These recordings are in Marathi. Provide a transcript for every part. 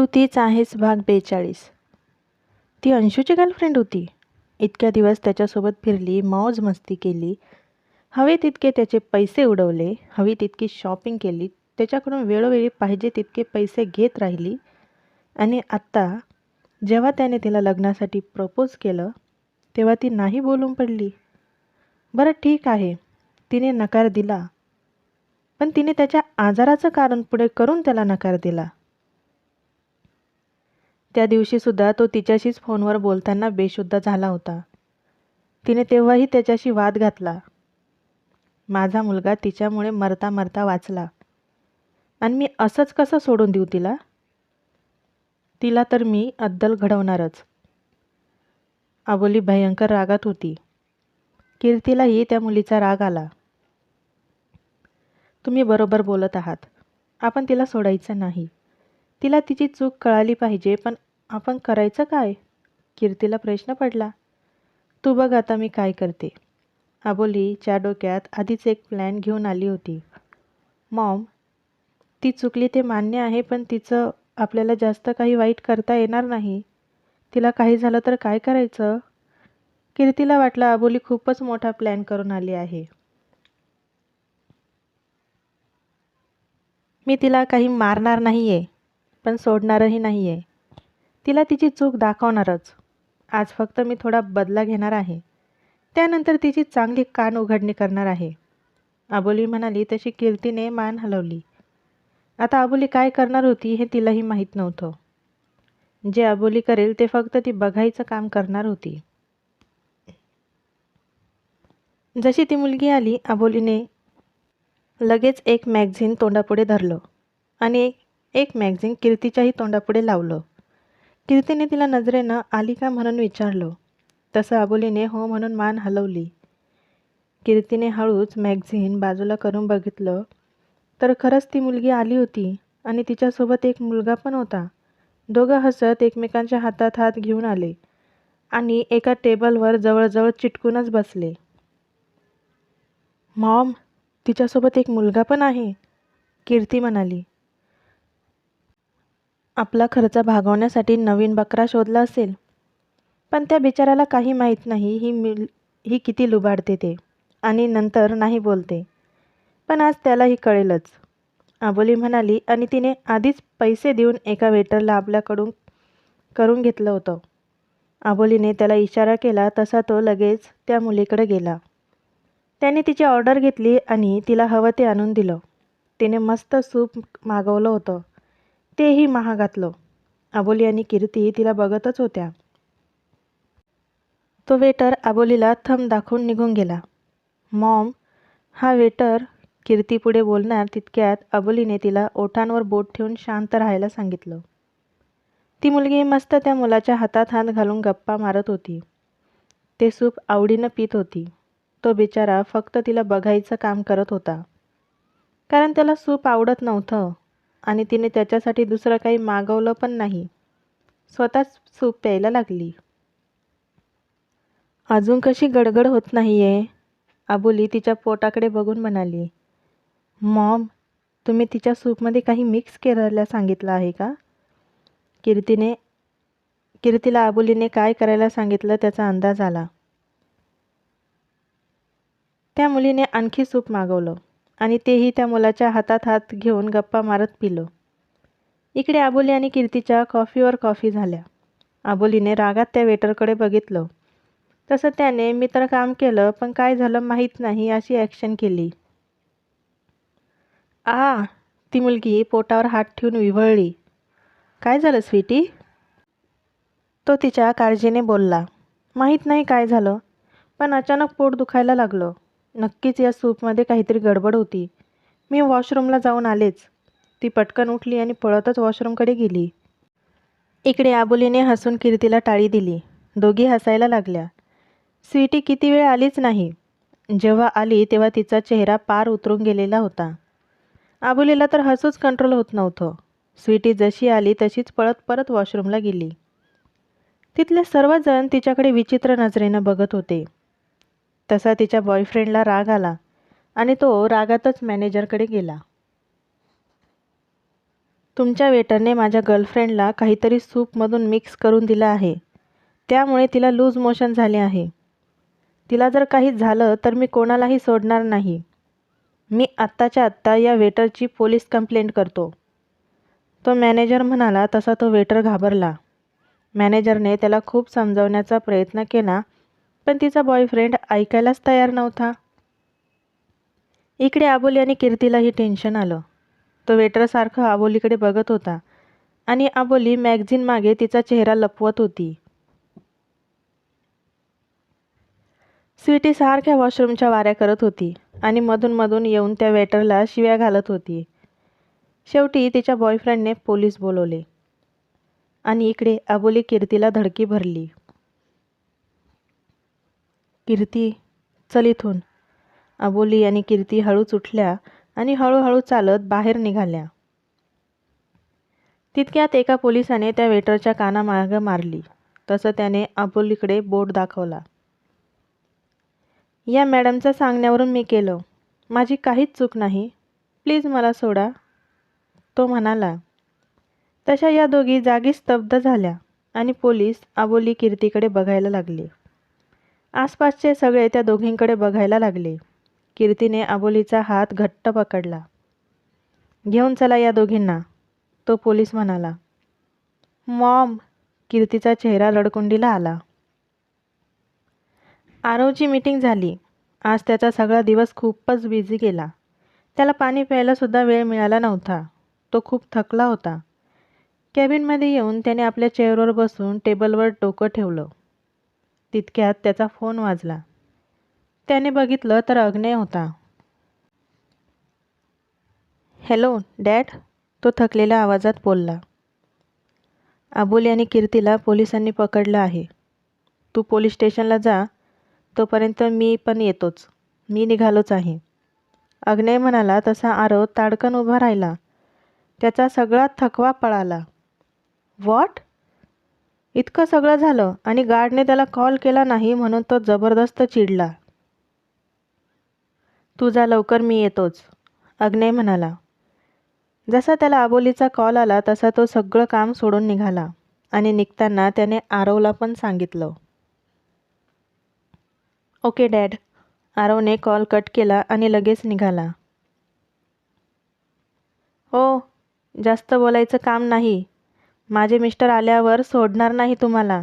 तू तीच आहेस भाग बेचाळीस. ती अंशूची गर्लफ्रेंड होती. इतक्या दिवस त्याच्यासोबत फिरली मौज मस्ती केली. हवे तितके त्याचे पैसे उडवले हवी तितकी शॉपिंग केली त्याच्याकडून वेळोवेळी पाहिजे तितके पैसे घेत राहिली. आणि आत्ता जेव्हा त्याने तिला लग्नासाठी प्रपोज केलं तेव्हा ती नाही बोलून पडली. बरं ठीक आहे तिने नकार दिला. पण तिने त्याच्या आजाराचं कारण पुढे करून त्याला नकार दिला. त्या दिवशीसुद्धा तो तिच्याशीच फोनवर बोलताना बेशुद्ध झाला होता. तिने तेव्हाही त्याच्याशी वाद घातला. माझा मुलगा तिच्यामुळे मरता मरता वाचला. आणि मी असंच कसं सोडून देऊ तिला? तिला तर मी अद्दल घडवणारच. अबोली भयंकर रागात होती. कीर्तीलाही त्या मुलीचा राग आला. तुम्ही बरोबर बोलत आहात. आपण तिला सोडायचं नाही. तिला तिची चूक कळाली पाहिजे पण आपण करायचं काय? कीर्तीला प्रश्न पडला. तू बघ आता मी काय करते. अबोलीच्या डोक्यात आधीच एक प्लॅन घेऊन आली होती. मॉम ती चुकली ते मान्य आहे पण तिचं आपल्याला जास्त काही वाईट करता येणार नाही. तिला काही झालं तर काय करायचं? कीर्तीला वाटलं अबोली खूपच मोठा प्लॅन करून आली आहे. मी तिला काही मारणार नाही आहे पण सोडणारही नाही आहे तिला तिची चूक दाखवणारच. आज फक्त मी थोडा बदला घेणार आहे. त्यानंतर तिची चांगली कान उघडणी करणार आहे. आबोली म्हणाली तशी कीर्तीने मान हलवली. आता आबोली काय करणार होती हे तिलाही माहीत नव्हतं. जे अबोली करेल ते फक्त ती बघायचं काम करणार होती. जशी ती मुलगी आली अबोलीने लगेच एक मॅगझिन तोंडापुढे धरलं आणि एक मॅगझिन कीर्तीच्याही तोंडापुढे लावलं. कीर्तीने तिला नजरेनं आली का म्हणून विचारलं. तसं अबोलीने हो म्हणून मान हलवली. कीर्तीने हळूच मॅगझिन बाजूला करून बघितलं. तर खरंच ती मुलगी आली होती आणि तिच्यासोबत एक मुलगा पण होता. दोघं हसत एकमेकांच्या हातात हात घेऊन आले आणि एका टेबलवर जवळजवळ चिटकूनच बसले. मॉम तिच्यासोबत एक मुलगा पण आहे कीर्ती म्हणाली. आपला खर्च भागवण्यासाठी नवीन बकरा शोधला असेल. पण त्या बिचाराला काही माहीत नाही ही मिल ही किती लुबाडते ते. आणि नंतर नाही बोलते. पण आज त्यालाही कळेलच. आबोली म्हणाली आणि तिने आधीच पैसे देऊन एका वेटरला आपल्याकडून करून घेतलं होतं. आबोलीने त्याला इशारा केला तसा तो लगेच त्या मुलीकडे गेला. त्याने तिची ऑर्डर घेतली आणि तिला हवं ते आणून दिलं. तिने मस्त सूप मागवलं होतं. तेही महागातलं आबोली आणि कीर्ती तिला बघतच होत्या. तो वेटर आबोलीला थंब दाखवून निघून गेला. मॉम हा वेटर कीर्ती पुढे बोलणार तितक्यात अबोलीने तिला ओठांवर बोट ठेवून शांत राहायला सांगितलं. ती मुलगी मस्त त्या मुलाच्या हातात हात घालून गप्पा मारत होती. ते सूप आवडीनं पित होती. तो बिचारा फक्त तिला बघायचं काम करत होता. कारण त्याला सूप आवडत नव्हतं. आणि तिने त्याच्यासाठी दुसरं काही मागवलं पण नाही. स्वतःच सूप प्यायला लागली. अजून कशी गडगड होत नाही आहे आबोली तिच्या पोटाकडे बघून म्हणाली मॉम तुम्ही तिच्या सूपमध्ये काही मिक्स करायला सांगितलं आहे का? कीर्तीने कीर्तीला आबोलीने काय करायला सांगितलं त्याचा अंदाज आला. त्या मुलीने आणखी सूप मागवलं. आणि तेही त्या मुलाच्या हातात हात घेऊन गप्पा मारत पिलो. इकडे आबोली आणि कीर्तीच्या कॉफीवर कॉफी झाल्या. आबोलीने रागात त्या वेटरकडे बघितलं. तसं त्याने मी तर काम केलं पण काय झालं माहीत नाही अशी ॲक्शन केली. आ ती मुलगी पोटावर हात ठेवून विव्हळली काय झालं स्वीटी? तो तिच्या काळजीने बोलला. माहीत नाही काय झालं पण अचानक पोट दुखायला लागलं. नक्कीच या सूपमध्ये काहीतरी गडबड होती. मी वॉशरूमला जाऊन आलेच. ती पटकन उठली आणि पळतच वॉशरूमकडे गेली. इकडे आबोलीने हसून कीर्तीला टाळी दिली. दोघी हसायला लागल्या. स्वीटी किती वेळ आलीच नाही. जेव्हा आली तेव्हा तिचा चेहरा पार उतरून गेलेला होता. आबोलीला तर हसूच कंट्रोल होत नव्हतं. स्वीटी जशी आली तशीच पळत परत वॉशरूमला गेली. तिथले सर्वजण तिच्याकडे विचित्र नजरेनं बघत होते. तसा तिच्या बॉयफ्रेंडला राग आला आणि तो रागातच मॅनेजरकडे गेला. तुमच्या वेटरने माझ्या गर्लफ्रेंडला काहीतरी सूपमधून मिक्स करून दिलं आहे. त्यामुळे तिला लूज मोशन झाले आहे. तिला जर काही झालं तर मी कोणालाही सोडणार नाही. मी आत्ताच्या आत्ता या वेटरची पोलीस कंप्लेंट करतो. तो मॅनेजर म्हणाला तसा तो वेटर घाबरला. मॅनेजरने त्याला खूप समजवण्याचा प्रयत्न केला पण तिचा बॉयफ्रेंड ऐकायलाच तयार नव्हता. इकडे आबोली आणि कीर्तीलाही टेन्शन आलं. तो वेटरसारखं आबोलीकडे बघत होता आणि आबोली मॅगझिन मागे तिचा चेहरा लपवत होती. स्वीटी सारख्या वॉशरूमच्या वाऱ्या करत होती आणि मधून येऊन त्या वेटरला शिव्या घालत होती. शेवटी तिच्या बॉयफ्रेंडने पोलीस बोलवले आणि इकडे आबोली कीर्तीला धडकी भरली. कीर्ती चल इथून. अबोली आणि कीर्ती हळूच उठल्या आणि हळूहळू चालत बाहेर निघाल्या. तितक्यात एका पोलिसाने त्या वेटरच्या कानामागं मारली. तसं त्याने अबोलीकडे बोट दाखवला. या मॅडमचं सांगण्यावरून मी केलं. माझी काहीच चूक नाही. प्लीज मला सोडा. तो म्हणाला. तशा या दोघी जागी स्तब्ध झाल्या आणि पोलीस अबोली कीर्तीकडे बघायला लागले. आसपासचे सगळे त्या दोघींकडे बघायला लागले. कीर्तीने आबोलीचा हात घट्ट पकडला. घेऊन चला या दोघींना तो पोलीस म्हणाला. मॉम कीर्तीचा चेहरा लडकुंडीला आला. आरवची मीटिंग झाली. आज त्याचा सगळा दिवस खूपच बिझी गेला. त्याला पाणी प्यायलासुद्धा वेळ मिळाला नव्हता. तो खूप थकला होता. कॅबिनमध्ये येऊन त्याने आपल्या चेअरवर बसून टेबलवर डोकं ठेवलं. तितक्यात त्याचा फोन वाजला. त्याने बघितलं तर अग्नेय होता. हॅलो डॅड तो थकलेल्या आवाजात बोलला. आबोली आणि कीर्तीला पोलिसांनी पकडलं आहे. तू पोलीस स्टेशनला जा. तोपर्यंत मी पण येतोच. मी निघालोच आहे. अग्नेय म्हणाला तसा आरव ताडकन उभा राहिला. त्याचा सगळा थकवा पळाला. वॉट इतकं सगळं झालं आणि गार्डने त्याला कॉल केला नाही म्हणून तो जबरदस्त चिडला. तुझा लवकर मी येतोच अग्नय म्हणाला. जसा त्याला आबोलीचा कॉल आला तसा तो सगळं काम सोडून निघाला आणि निघताना त्याने आरवला पण सांगितलं. ओके डॅड आरवने कॉल कट केला आणि लगेच निघाला. हो जास्त बोलायचं काम नाही. माझे मिस्टर आल्यावर सोडणार नाही तुम्हाला.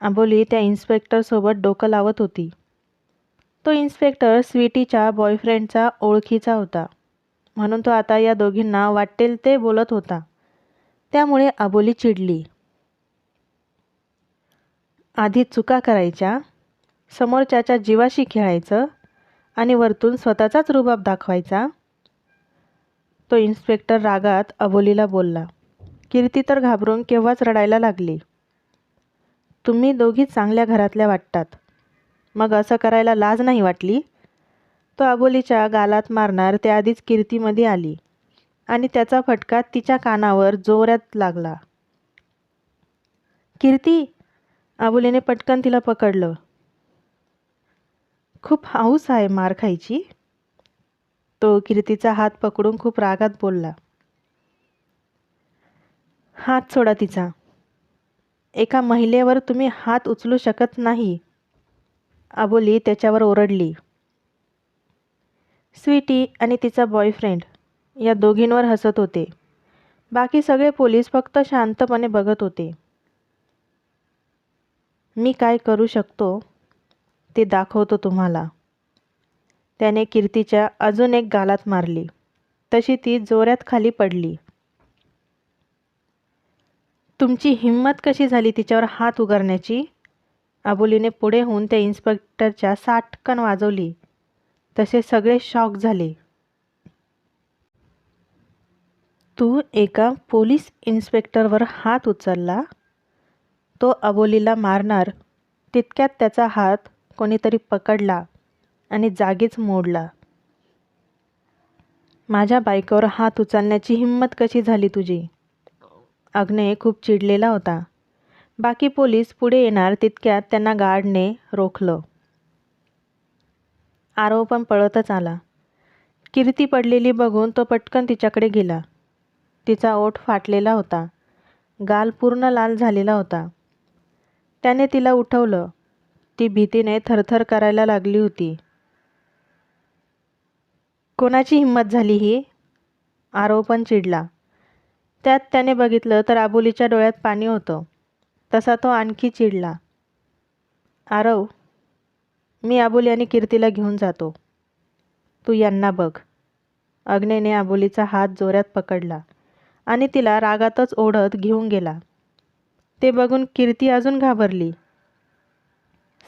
आबोली त्या इन्स्पेक्टरसोबत डोकं लावत होती. तो इन्स्पेक्टर स्वीटीच्या बॉयफ्रेंडचा ओळखीचा होता. म्हणून तो आता या दोघींना वाटेल ते बोलत होता. त्यामुळे अबोली चिडली. आधी चुका करायच्या समोरच्याच्या जीवाशी खेळायचं आणि वरतून स्वतःचाच रुबाब दाखवायचा तो इन्स्पेक्टर रागात अबोलीला बोलला. कीर्ती तर घाबरून केव्हाच रडायला लागली. तुम्ही दोघी चांगल्या घरातल्या वाटतात. मग असं करायला लाज नाही वाटली? तो आबोलीच्या गालात मारणार त्याआधीच कीर्तीमध्ये आली आणि त्याचा फटका तिच्या कानावर जोरात लागला. कीर्ती! आबोलीने पटकन तिला पकडलं. खूप हाऊस आहे मार खायची? तो कीर्तीचा हात पकडून खूप रागात बोलला. हात सोडा तिचा. एका महिलेवर तुम्ही हात उचलू शकत नाही. आबोली त्याच्यावर ओरडली. स्वीटी आणि तिचा बॉयफ्रेंड या दोघींवर हसत होते. बाकी सगळे पोलीस फक्त शांतपणे बघत होते. मी काय करू शकतो? ते दाखवतो तुम्हाला. त्याने कीर्तीच्या अजून एक गालात मारली. तशी ती जोऱ्यात खाली पडली. तुमची हिंमत कशी झाली तिच्यावर हात उगारण्याची? अबोलीने पुढे होऊन त्या इन्स्पेक्टरच्या साठकन वाजवली. तसे सगळे शॉक झाले. तू एका पोलीस इन्स्पेक्टरवर हात उचलला? तो अबोलीला मारणार. तितक्यात त्याचा हात कोणीतरी पकडला आणि जागीच मोडला. माझ्या बायकोवर हात उचलण्याची हिंमत कशी झाली तुझी? अग्ने खूप चिडलेला होता. बाकी पोलीस पुढे येणार तितक्यात त्यांना गार्डने रोखलं. आरव पण पळतच आला. कीर्ती पडलेली बघून तो पटकन तिच्याकडे गेला. तिचा ओठ फाटलेला होता. गाल पूर्ण लाल झालेला होता. त्याने तिला उठवलं. ती भीतीने थरथर करायला लागली होती. कोणाची हिंमत झाली ही? आरोपण चिडला. त्यात त्याने बघितलं तर आबोलीच्या डोळ्यात पाणी होतं. तसा तो आणखी चिडला. आरव मी आबोली आणि कीर्तीला घेऊन जातो. तू यांना बघ. अग्नेने आबोलीचा हात जोरात पकडला आणि तिला रागातच ओढत घेऊन गेला. ते बघून कीर्ती अजून घाबरली.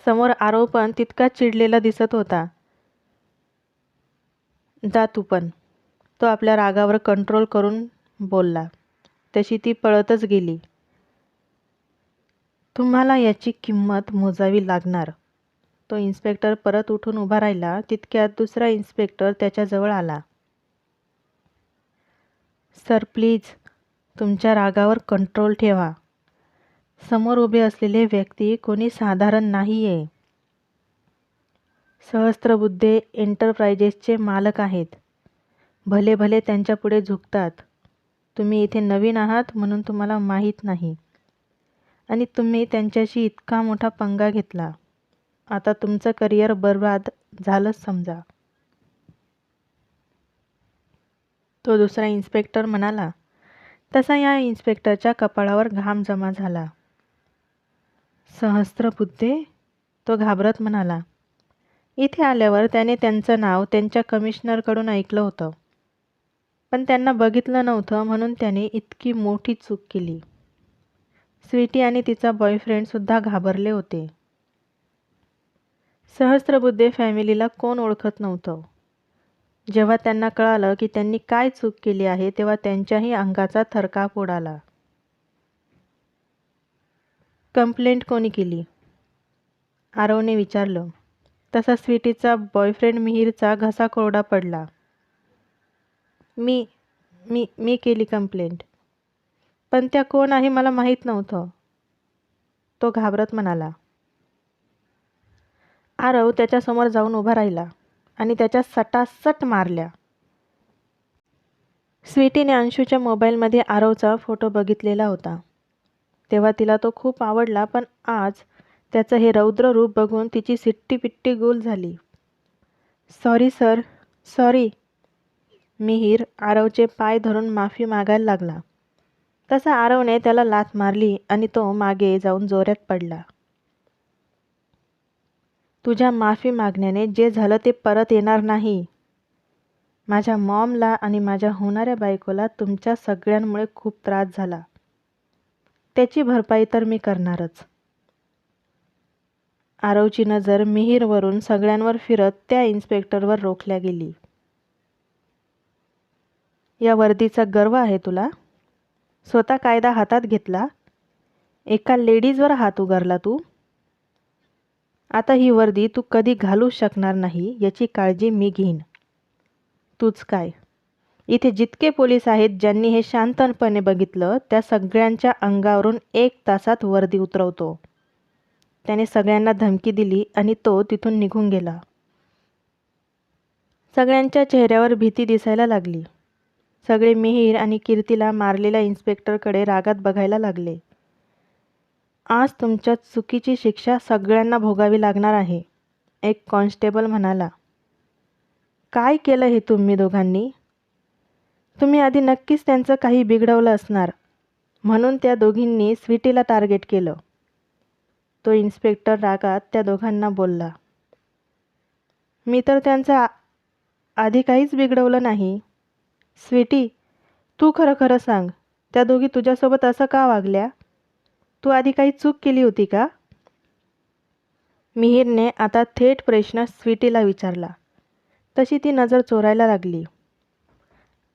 समोर आरव पण तितकाच चिडलेला दिसत होता. जा तू पण. तो आपल्या रागावर कंट्रोल करून बोलला. तशी ती पळतच गेली. तुम्हाला याची किंमत मोजावी लागणार. तो इन्स्पेक्टर परत उठून उभा राहिला. तितक्यात दुसरा इन्स्पेक्टर त्याच्याजवळ आला. सर प्लीज तुमच्या रागावर कंट्रोल ठेवा. समोर उभे असलेले व्यक्ती कोणी साधारण नाही आहे सहस्त्रबुद्धे एंटरप्राइजेसचे मालक आहेत. भले भले त्यांच्यापुढे झुकतात. तुम्ही इथे नवीन आहात म्हणून तुम्हाला माहीत नाही. आणि तुम्ही त्यांच्याशी इतका मोठा पंगा घेतला. आता तुमचं करिअर बर्बाद झालंच समजा. तो दुसरा इन्स्पेक्टर म्हणाला तसा या इन्स्पेक्टरच्या कपाळावर घाम जमा झाला. सहस्त्रबुद्धे तो घाबरत म्हणाला. इथे आल्यावर त्याने त्यांचं नाव त्यांच्या कमिशनरकडून ऐकलं होतं. पण त्यांना बघितलं नव्हतं म्हणून त्याने इतकी मोठी चूक केली. स्वीटी आणि तिचा बॉयफ्रेंडसुद्धा घाबरले होते. सहस्त्रबुद्धे फॅमिलीला कोण ओळखत नव्हतं? जेव्हा त्यांना कळालं की त्यांनी काय चूक केली आहे तेव्हा त्यांच्याही अंगाचा थरकाप उडाला. कंप्लेंट कोणी केली? आरवने विचारलं. तसा स्वीटीचा बॉयफ्रेंड मिहीरचा घसा कोरडा पडला. मी मी मी केली कंप्लेंट पण त्या कोण आहे मला माहीत नव्हतं. तो घाबरत म्हणाला आरव त्याच्यासमोर जाऊन उभा राहिला आणि त्याच्या सटासट मारल्या. स्वीटीने अंशूच्या मोबाईलमध्ये आरवचा फोटो बघितलेला होता. तेव्हा तिला तो खूप आवडला पण आज त्याचं हे रौद्र रूप बघून तिची सिट्टी पिट्टी गोल झाली. सॉरी सर सॉरी मिहीर आरवचे पाय धरून माफी मागायला लागला. तसा आरवने त्याला लाथ मारली आणि तो मागे जाऊन जोऱ्यात पडला. तुझ्या माफी मागण्याने जे झालं ते परत येणार नाही. माझ्या मॉमला आणि माझ्या होणाऱ्या बायकोला तुमच्या सगळ्यांमुळे खूप त्रास झाला. त्याची भरपाई तर मी करणारच. आरवची नजर मिहीरवरून सगळ्यांवर फिरत त्या इन्स्पेक्टरवर रोखल्या गेली. या वर्दीचा गर्व आहे तुला? स्वतः कायदा हातात घेतला? एका लेडीजवर हात उगारला तू? आता ही वर्दी तू कधी घालू शकणार नाही याची काळजी मी घेईन. तूच काय? इथे जितके पोलीस आहेत ज्यांनी हे शांतपणे बघितलं त्या सगळ्यांच्या अंगावरून एक तासात वर्दी उतरवतो. त्याने सगळ्यांना धमकी दिली आणि तो तिथून निघून गेला. सगळ्यांच्या चेहऱ्यावर भीती दिसायला लागली. सगळे मिहीर आणि कीर्तीला मारलेल्या इन्स्पेक्टरकडे रागात बघायला लागले. आज तुमच्या चुकीची शिक्षा सगळ्यांना भोगावी लागणार आहे एक कॉन्स्टेबल म्हणाला. काय केलं हे तुम्ही दोघांनी? तुम्ही आधी नक्कीच त्यांचं काही बिघडवलं असणार म्हणून त्या दोघींनी स्वीटीला टार्गेट केलं. तो इन्स्पेक्टर रागात त्या दोघांना बोलला. मी तर त्यांचं आधी काहीच बिघडवलं नाही स्वीटी तू खरं खरं सांग त्या दोघी तुझ्यासोबत असं का वागल्या? तू आधी काही चूक केली होती का? मिहीरने आता थेट प्रश्न स्वीटीला विचारला. तशी ती नजर चोरायला लागली.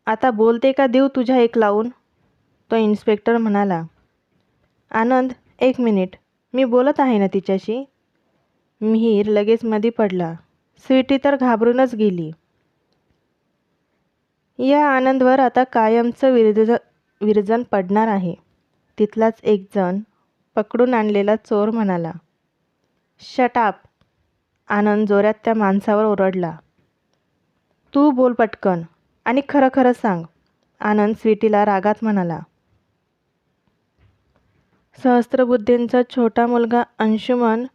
आता बोलते का देव तुझ्या एक लावून? तो इन्स्पेक्टर म्हणाला. आनंद एक मिनिट मी बोलत आहे ना तिच्याशी? मिहीर लगेच मधी पडला. स्वीटी तर घाबरूनच गेली. या आनंदवर आता कायमचं विरज विरजन पडणार आहे. तिथलाच एक जण पकडून आणलेला चोर म्हणाला शटाप आनंद जोऱ्यात त्या माणसावर ओरडला तू बोल पटकन आणि खरं खरं सांग. आनंद स्वीटीला रागात म्हणाला सहस्त्रबुद्धींचा छोटा मुलगा अंशुमन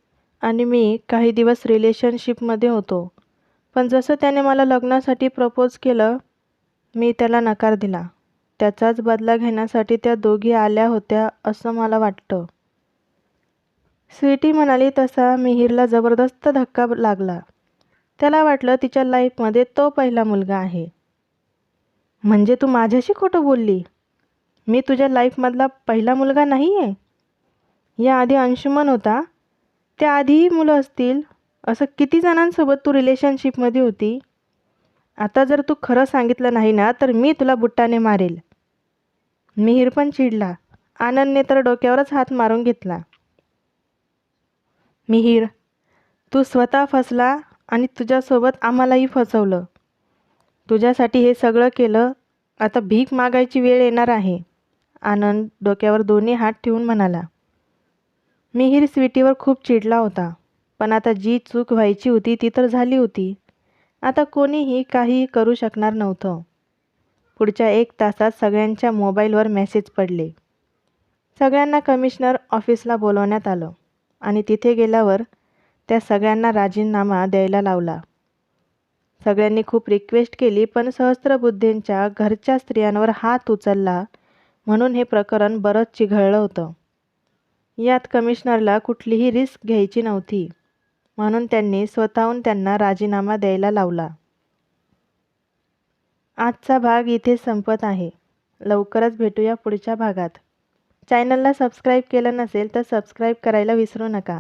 आणि मी काही दिवस रिलेशनशिपमध्ये होतो. पण जसं त्याने मला लग्नासाठी प्रपोज केलं मी त्याला नकार दिला. त्याचाच बदला घेण्यासाठी त्या दोघी आल्या होत्या असं मला वाटतं. स्वीटी म्हणाली तसा मिहीरला जबरदस्त धक्का लागला. त्याला वाटलं तिच्या लाईफमध्ये तो पहिला मुलगा आहे. म्हणजे तू माझ्याशी खोटं बोलली? मी तुझ्या लाईफमधला पहिला मुलगा नाही आहे याआधी अंशुमन होता. त्याआधीही मुलं असतील. असं किती जणांसोबत तू रिलेशनशिपमध्ये होती? आता जर तू खरं सांगितलं नाही ना तर मी तुला बुट्टाने मारेल. मिहीर पण चिडला. आनंदने तर डोक्यावरच हात मारून घेतला. मिहीर तू स्वतः फसला आणि तुझ्यासोबत आम्हालाही फसवलं. तुझ्यासाठी हे सगळं केलं. आता भीक मागायची वेळ येणार आहे. आनंद डोक्यावर दोन्ही हात ठेवून म्हणाला. मिहीर स्वीटीवर खूप चिडला होता. पण आता जी चूक व्हायची होती ती तर झाली होती. आता कोणीही काहीही करू शकणार नव्हतं. पुढच्या एक तासात सगळ्यांच्या मोबाईलवर मेसेज पडले. सगळ्यांना कमिशनर ऑफिसला बोलवण्यात आलं आणि तिथे गेल्यावर त्या सगळ्यांना राजीनामा द्यायला लावला. सगळ्यांनी खूप रिक्वेस्ट केली पण सहस्त्रबुद्धींच्या घरच्या स्त्रियांवर हात उचलला म्हणून हे प्रकरण बरंच चिघळलं होतं. यात कमिशनरला कुठलीही रिस्क घ्यायची नव्हती. म्हणून त्यांनी स्वतःहून त्यांना राजीनामा द्यायला लावला. आजचा भाग इथे संपत आहे. लवकरच भेटूया पुढच्या भागात. चॅनलला सबस्क्राईब केलं नसेल तर सबस्क्राईब करायला विसरू नका.